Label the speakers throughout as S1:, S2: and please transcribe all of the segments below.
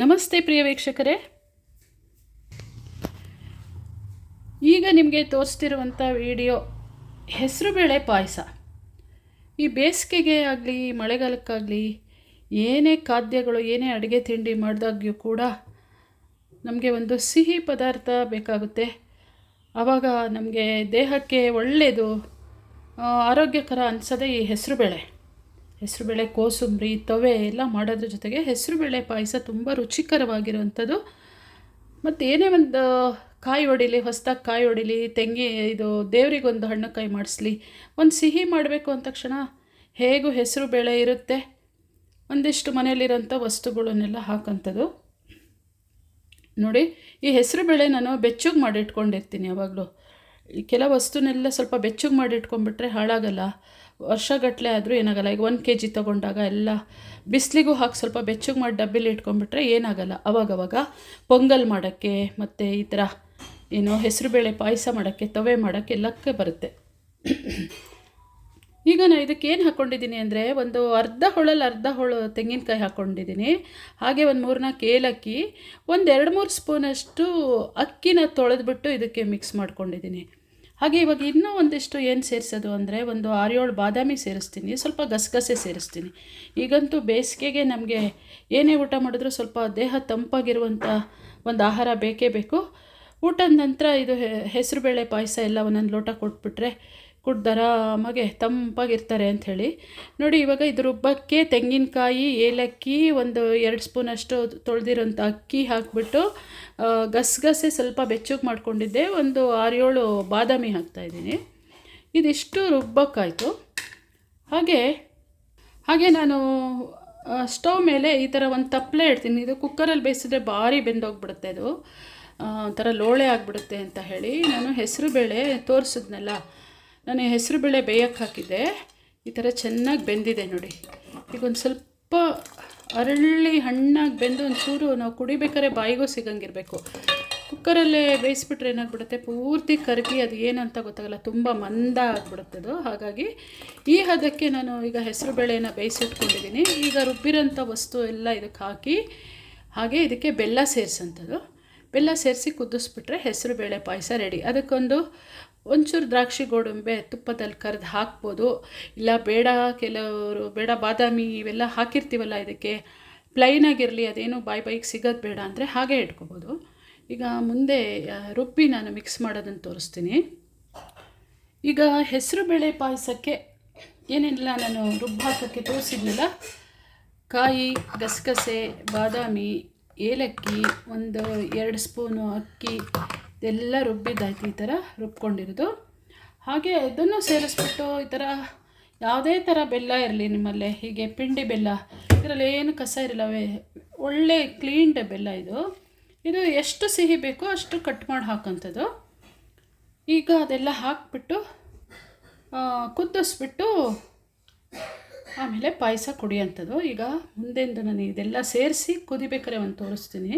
S1: ನಮಸ್ತೆ ಪ್ರಿಯ ವೀಕ್ಷಕರೇ. ಈಗ ನಿಮಗೆ ತೋರಿಸ್ತಿರುವಂಥ ವಿಡಿಯೋ ಹೆಸರುಬೇಳೆ ಪಾಯಸ. ಈ ಬೇಸಿಗೆಗೆ ಆಗಲಿ ಮಳೆಗಾಲಕ್ಕಾಗಲಿ, ಏನೇ ಖಾದ್ಯಗಳು, ಏನೇ ಅಡುಗೆ ತಿಂಡಿ ಮಾಡಿದಾಗ್ಯೂ ಕೂಡ ನಮಗೆ ಒಂದು ಸಿಹಿ ಪದಾರ್ಥ ಬೇಕಾಗುತ್ತೆ. ಆವಾಗ ನಮಗೆ ದೇಹಕ್ಕೆ ಒಳ್ಳೆಯದು ಆರೋಗ್ಯಕರ ಅನಿಸೋದೇ ಈ ಹೆಸರುಬೇಳೆ ಹೆಸರುಬೇಳೆ ಕೋಸುಂಬರಿ ತವೆ ಎಲ್ಲ ಮಾಡೋದ್ರ ಜೊತೆಗೆ ಹೆಸರುಬೇಳೆ ಪಾಯಸ ತುಂಬ ರುಚಿಕರವಾಗಿರುವಂಥದ್ದು. ಮತ್ತು ಏನೇ ಒಂದು ಕಾಯಿ ಹೊಡಿಲಿ ಹೊಸ್ದಾಗಿ ಕಾಯಿ ಹೊಡಿಲಿ ತೆಂಗಿ, ಇದು ದೇವರಿಗೊಂದು ಹಣ್ಣು ಕಾಯಿ ಮಾಡಿಸ್ಲಿ. ಒಂದು ಸಿಹಿ ಮಾಡಬೇಕು ಅಂದ ತಕ್ಷಣ ಹೇಗೂ ಹೆಸರು ಬೇಳೆ ಇರುತ್ತೆ? ಒಂದಿಷ್ಟು ಮನೆಯಲ್ಲಿರೋಂಥ ವಸ್ತುಗಳನ್ನೆಲ್ಲ ಹಾಕೋಂಥದ್ದು. ನೋಡಿ, ಈ ಹೆಸರು ಬೇಳೆ ನಾನು ಬೆಚ್ಚಗೆ ಮಾಡಿಟ್ಕೊಂಡಿರ್ತೀನಿ ಯಾವಾಗಲೂ. ಕೆಲ ವಸ್ತುನೆಲ್ಲ ಸ್ವಲ್ಪ ಬೆಚ್ಚಗೆ ಮಾಡಿ ಇಟ್ಕೊಂಡ್ಬಿಟ್ರೆ ಹಾಳಾಗಲ್ಲ. ವರ್ಷಗಟ್ಟಲೆ ಆದರೂ ಏನಾಗಲ್ಲ. ಈಗ ಒಂದು ಕೆ ಜಿ ತೊಗೊಂಡಾಗ ಎಲ್ಲ ಬಿಸಿಲಿಗೂ ಹಾಕಿ ಸ್ವಲ್ಪ ಬೆಚ್ಚಗೆ ಮಾಡಿ ಡಬ್ಬಿಲಿ ಇಟ್ಕೊಂಡ್ಬಿಟ್ರೆ ಏನಾಗಲ್ಲ. ಅವಾಗವಾಗ ಪೊಂಗಲ್ ಮಾಡೋಕ್ಕೆ ಮತ್ತು ಈ ಥರ ಏನು ಹೆಸರುಬೇಳೆ ಪಾಯಸ ಮಾಡೋಕ್ಕೆ, ತವೆ ಮಾಡೋಕ್ಕೆ ಎಲ್ಲಕ್ಕೆ ಬರುತ್ತೆ. ಈಗ ನಾನು ಇದಕ್ಕೆ ಏನು ಹಾಕ್ಕೊಂಡಿದ್ದೀನಿ ಅಂದರೆ ಒಂದು ಅರ್ಧ ಹೊಳಲ್ಲಿ ಅರ್ಧ ಹೊಳು ತೆಂಗಿನಕಾಯಿ ಹಾಕ್ಕೊಂಡಿದ್ದೀನಿ ಹಾಗೆ ಒಂದು ಮೂರ್ನಾಲ್ಕು ಏಲಕ್ಕಿ, ಒಂದು ಎರಡು ಮೂರು ಸ್ಪೂನಷ್ಟು ಅಕ್ಕಿನ ತೊಳೆದ್ಬಿಟ್ಟು ಇದಕ್ಕೆ ಮಿಕ್ಸ್ ಮಾಡ್ಕೊಂಡಿದ್ದೀನಿ. ಹಾಗೆ ಇವಾಗ ಇನ್ನೂ ಒಂದಿಷ್ಟು ಏನು ಸೇರಿಸೋದು ಅಂದರೆ ಒಂದು ಆರೇಳು ಬಾದಾಮಿ ಸೇರಿಸ್ತೀನಿ. ಸ್ವಲ್ಪ ಗಸಗಸೆ ಸೇರಿಸ್ತೀನಿ. ಈಗಂತೂ ಬೇಸಿಗೆಗೆ ನಮಗೆ ಏನೇ ಊಟ ಮಾಡಿದ್ರೂ ಸ್ವಲ್ಪ ದೇಹ ತಂಪಾಗಿರುವಂಥ ಒಂದು ಆಹಾರ ಬೇಕೇ ಬೇಕು. ಊಟದ ನಂತರ ಇದು ಹೆಸರುಬೇಳೆ ಪಾಯಸ ಎಲ್ಲ ಒಂದೊಂದು ಲೋಟ ಕೊಟ್ಬಿಟ್ರೆ ಕುಡ್ದು ಆರಾಮಾಗೆ ತಂಪಾಗಿರ್ತಾರೆ ಅಂಥೇಳಿ. ನೋಡಿ ಇವಾಗ ಇದು ರುಬ್ಬಕ್ಕೆ ತೆಂಗಿನಕಾಯಿ, ಏಲಕ್ಕಿ ಒಂದು ಎರಡು ಸ್ಪೂನಷ್ಟು ತೊಳೆದಿರೋಂಥ ಅಕ್ಕಿ ಹಾಕಿಬಿಟ್ಟು ಗಸಗಸೆ ಸ್ವಲ್ಪ ಬೆಚ್ಚಗೆ ಮಾಡ್ಕೊಂಡಿದ್ದೆ. ಒಂದು ಆರೇಳು ಬಾದಾಮಿ ಹಾಕ್ತಾಯಿದ್ದೀನಿ ಇದಿಷ್ಟು ರುಬ್ಬಕ್ಕಾಯಿತು. ಹಾಗೆ ಹಾಗೆ ನಾನು ಸ್ಟವ್ ಮೇಲೆ ಈ ಥರ ಒಂದು ತಪ್ಪಲೆ ಇಡ್ತೀನಿ. ಇದು ಕುಕ್ಕರಲ್ಲಿ ಬೇಯಿಸಿದ್ರೆ ಭಾರಿ ಬೆಂದೋಗ್ಬಿಡುತ್ತೆ ಅದು. ಒಂಥರ ಲೋಳೆ ಆಗಿಬಿಡುತ್ತೆ ಅಂತ ಹೇಳಿ ನಾನು ಹೆಸರು ಬೇಳೆ ತೋರಿಸಿದ್ನಲ್ಲ ನಾನು ಹೆಸರು ಬೇಳೆ ಬೇಯಕ್ಕೆ ಹಾಕಿದ್ದೆ. ಈ ಥರ ಚೆನ್ನಾಗಿ ಬೆಂದಿದೆ ನೋಡಿ. ಈಗ ಒಂದು ಸ್ವಲ್ಪ ಅರಳಿ ಹಣ್ಣಾಗಿ ಬೆಂದು ಒಂಚೂರು ನಾವು ಕುಡಿಬೇಕಾದ್ರೆ ಬಾಯಿಗೂ ಸಿಗಂಗಿರಬೇಕು. ಕುಕ್ಕರಲ್ಲೇ ಬೇಯಿಸ್ಬಿಟ್ರೆ ಏನಾಗ್ಬಿಡುತ್ತೆ? ಪೂರ್ತಿ ಕರಗಿ ಅದು ಏನಂತ ಗೊತ್ತಾಗಲ್ಲ, ತುಂಬ ಮಂದ ಆಗಿಬಿಡುತ್ತೆ ಅದು. ಹಾಗಾಗಿ ಈ ಹದಕ್ಕೆ ನಾನು ಈಗ ಹೆಸರು ಬೇಳೆಯನ್ನು ಬೇಯಿಸಿಟ್ಕೊಂಡಿದ್ದೀನಿ. ಈಗ ರುಬ್ಬಿರೋಂಥ ವಸ್ತು ಎಲ್ಲ ಇದಕ್ಕೆ ಹಾಕಿ, ಹಾಗೆ ಇದಕ್ಕೆ ಬೆಲ್ಲ ಸೇರಿಸೋಂಥದ್ದು. ಬೆಲ್ಲ ಸೇರಿಸಿ ಕುದಿಸ್ಬಿಟ್ರೆ ಹೆಸರು ಬೇಳೆ ಪಾಯಸ ರೆಡಿ. ಅದಕ್ಕೊಂದು ಒಂಚೂರು ದ್ರಾಕ್ಷಿ ಗೋಡಂಬೆ ತುಪ್ಪದಲ್ಲಿ ಕರೆದು ಹಾಕ್ಬೋದು. ಇಲ್ಲ ಬೇಡ ಕೆಲವರು, ಬೇಡ ಬಾದಾಮಿ ಇವೆಲ್ಲ ಹಾಕಿರ್ತೀವಲ್ಲ ಇದಕ್ಕೆ. ಪ್ಲೈನಾಗಿರಲಿ ಅದೇನು ಬಾಯಿ ಬಾಯಿಗೆ ಸಿಗೋದು ಬೇಡ ಅಂದರೆ ಹಾಗೆ ಇಟ್ಕೋಬೋದು. ಈಗ ಮುಂದೆ ರುಬ್ಬಿ ನಾನು ಮಿಕ್ಸ್ ಮಾಡೋದನ್ನು ತೋರಿಸ್ತೀನಿ. ಈಗ ಹೆಸರು ಬೇಳೆ ಪಾಯಸಕ್ಕೆ ಏನೆಲ್ಲ, ನಾನು ರುಬ್ಬು ಹಾಕೋಕ್ಕೆ ತೋರಿಸಿದ್ನಲ್ಲ? ಕಾಯಿ, ಗಸಗಸೆ, ಬಾದಾಮಿ, ಏಲಕ್ಕಿ, ಒಂದು ಎರಡು ಸ್ಪೂನು ಅಕ್ಕಿ ಇದೆಲ್ಲ ರುಬ್ಬಿದ್ದಾಯ್ತು, ಈ ಥರ ರುಬ್ಕೊಂಡಿರೋದು. ಹಾಗೆ ಇದನ್ನು ಸೇರಿಸ್ಬಿಟ್ಟು ಈ ಥರ ಯಾವುದೇ ಥರ ಬೆಲ್ಲ ಇರಲಿ ನಿಮ್ಮಲ್ಲಿ, ಹೀಗೆ ಪಿಂಡಿ ಬೆಲ್ಲ, ಇದರಲ್ಲಿ ಏನು ಕಸ ಇರಲ್ಲ ಒಳ್ಳೆ ಕ್ಲೀನ್ಡ್ ಬೆಲ್ಲ ಇದು. ಇದು ಎಷ್ಟು ಸಿಹಿ ಬೇಕೋ ಅಷ್ಟು ಕಟ್ ಮಾಡಿ ಹಾಕೋಂಥದ್ದು ಈಗ ಅದೆಲ್ಲ ಹಾಕ್ಬಿಟ್ಟು ಕುದಿಸ್ಬಿಟ್ಟು ಆಮೇಲೆ ಪಾಯಸ ಕುಡಿಯೋಂಥದ್ದು ಈಗ ಮುಂದೆಂದು ನಾನು ಇದೆಲ್ಲ ಸೇರಿಸಿ ಕುದಿಬೇಕಾರೆ ಒಂದು ತೋರಿಸ್ತೀನಿ.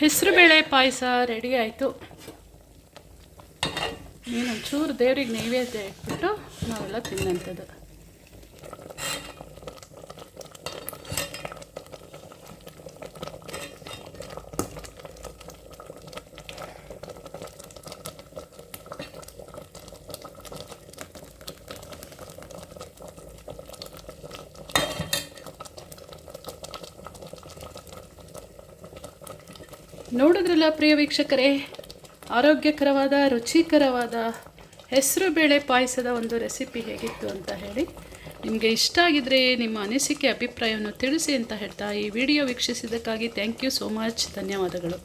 S1: ಹೆಸರುಬೇಳೆ ಪಾಯಸ ರೆಡಿ ಆಯಿತು. ನೀನು ಒಂಚೂರು ದೇವ್ರಿಗೆ ನೈವೇದ್ಯ ಇಟ್ಬಿಟ್ಟು ನಾವೆಲ್ಲ ತಿನ್ನೋಂಥದ್ದು ನೋಡಿದ್ರಲ್ಲ ಪ್ರಿಯ ವೀಕ್ಷಕರೇ? ಆರೋಗ್ಯಕರವಾದ, ರುಚಿಕರವಾದ ಹೆಸರು ಬೇಳೆ ಪಾಯಸದ ಒಂದು ರೆಸಿಪಿ ಹೇಗಿತ್ತು ಅಂತ ಹೇಳಿ ನಿಮಗೆ ಇಷ್ಟ ಆಗಿದ್ರೆ ನಿಮ್ಮ ಅನಿಸಿಕೆ, ಅಭಿಪ್ರಾಯವನ್ನು ತಿಳಿಸಿ ಅಂತ ಹೇಳ್ತಾ ಈ ವಿಡಿಯೋ ವೀಕ್ಷಿಸಿದ್ದಕ್ಕಾಗಿ ಥ್ಯಾಂಕ್ ಯು ಸೋ ಮಚ್ ಧನ್ಯವಾದಗಳು.